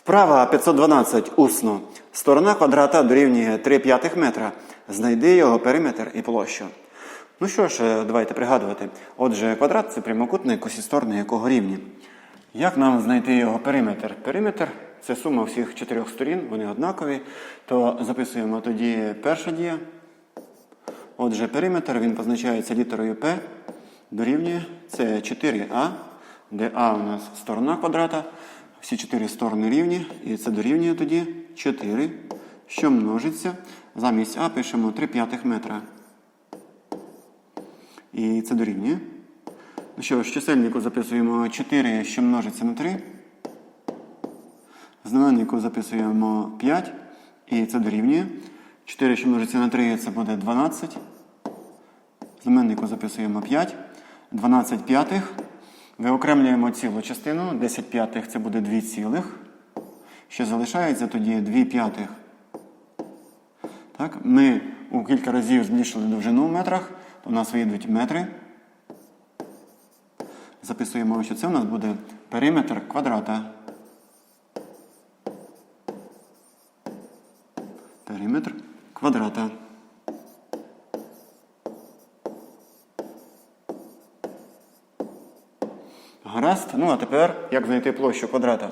Вправа 512 усно. Сторона квадрата дорівнює 3 п'ятих метра. Знайди його периметр і площу. Ну що ж, е, давайте пригадувати. Отже, квадрат це прямокутник, усі сторони якого рівні. Як нам знайти його периметр? Периметр це сума всіх чотирьох сторін, вони однакові. То записуємо тоді перша дія. Отже, периметр він позначається літерою P, дорівнює це 4А, де А у нас сторона квадрата, всі чотири сторони рівні, і це дорівнює тоді 4, що множиться. Замість А пишемо 3 п'ятих метра. І це дорівнює. Ну що ж, чисельнику записуємо 4, що множиться на 3. В знаменнику записуємо 5, і це дорівнює. 4, що множиться на 3, це буде 12. Знаменнику записуємо 5. 12 п'ятих. Виокремлюємо цілу частину. 10 п'ятих це буде 2 цілих. Що залишається тоді 2 п'ятих. Так, ми у кілька разів збільшили довжину в метрах, у нас вийдуть метри. Записуємо, що це у нас буде периметр квадрата. Периметр квадрата. Гаразд. Ну а тепер як знайти площу квадрата?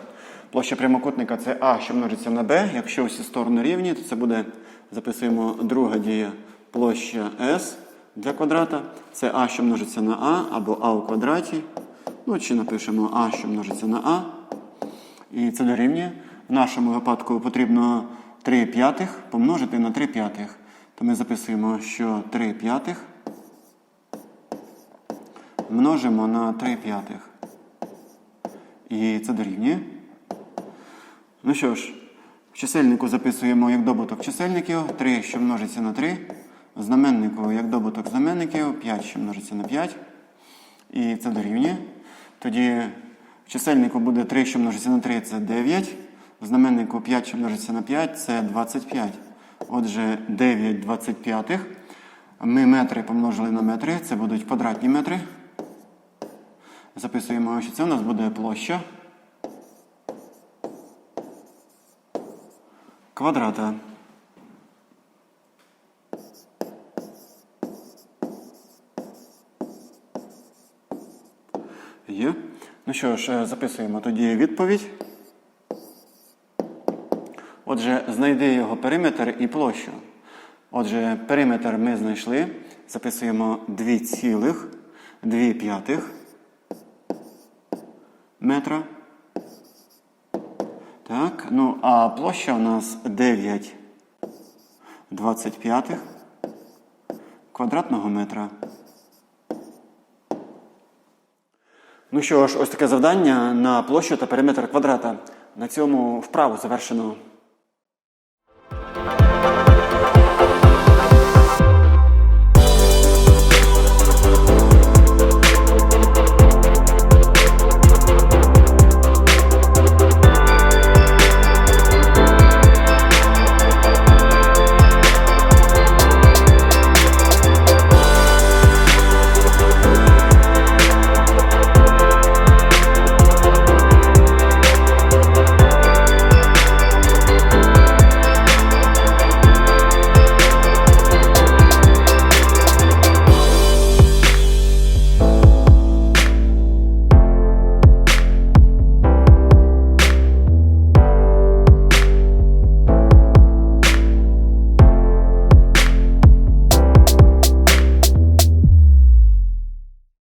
Площа прямокутника це А, що множиться на Б. Якщо всі сторони рівні, то це буде, записуємо друга дія площа С для квадрата. Це А, що множиться на А, або А у квадраті. Ну, чи напишемо А, що множиться на А. І це дорівнює. В нашому випадку потрібно 3 п'ятих помножити на 3 п'ятих. То ми записуємо, що 3 п'ятих множимо на 3 п'ятих. І це дорівнює. Ну що ж, в чисельнику записуємо як добуток чисельників 3, що множиться на 3. В знаменнику як добуток знаменників 5, що множиться на 5. І це дорівнює. Тоді в чисельнику буде 3, що множиться на 3, це 9. В знаменнику 5, що множиться на 5, це 25. Отже, 9 25. Ми метри помножили на метри, це будуть квадратні метри. Записуємо, що це у нас буде площа квадрата. Є. Ну що ж, е, записуємо тоді відповідь. Отже, знайди його периметр і площу. Отже, периметр ми знайшли. Записуємо 2 цілих 2 п'ятих метра. Так, ну а площа у нас 9 25 квадратного метра. Ну що ж, ось таке завдання на площу та периметр квадрата. На цьому вправу завершено.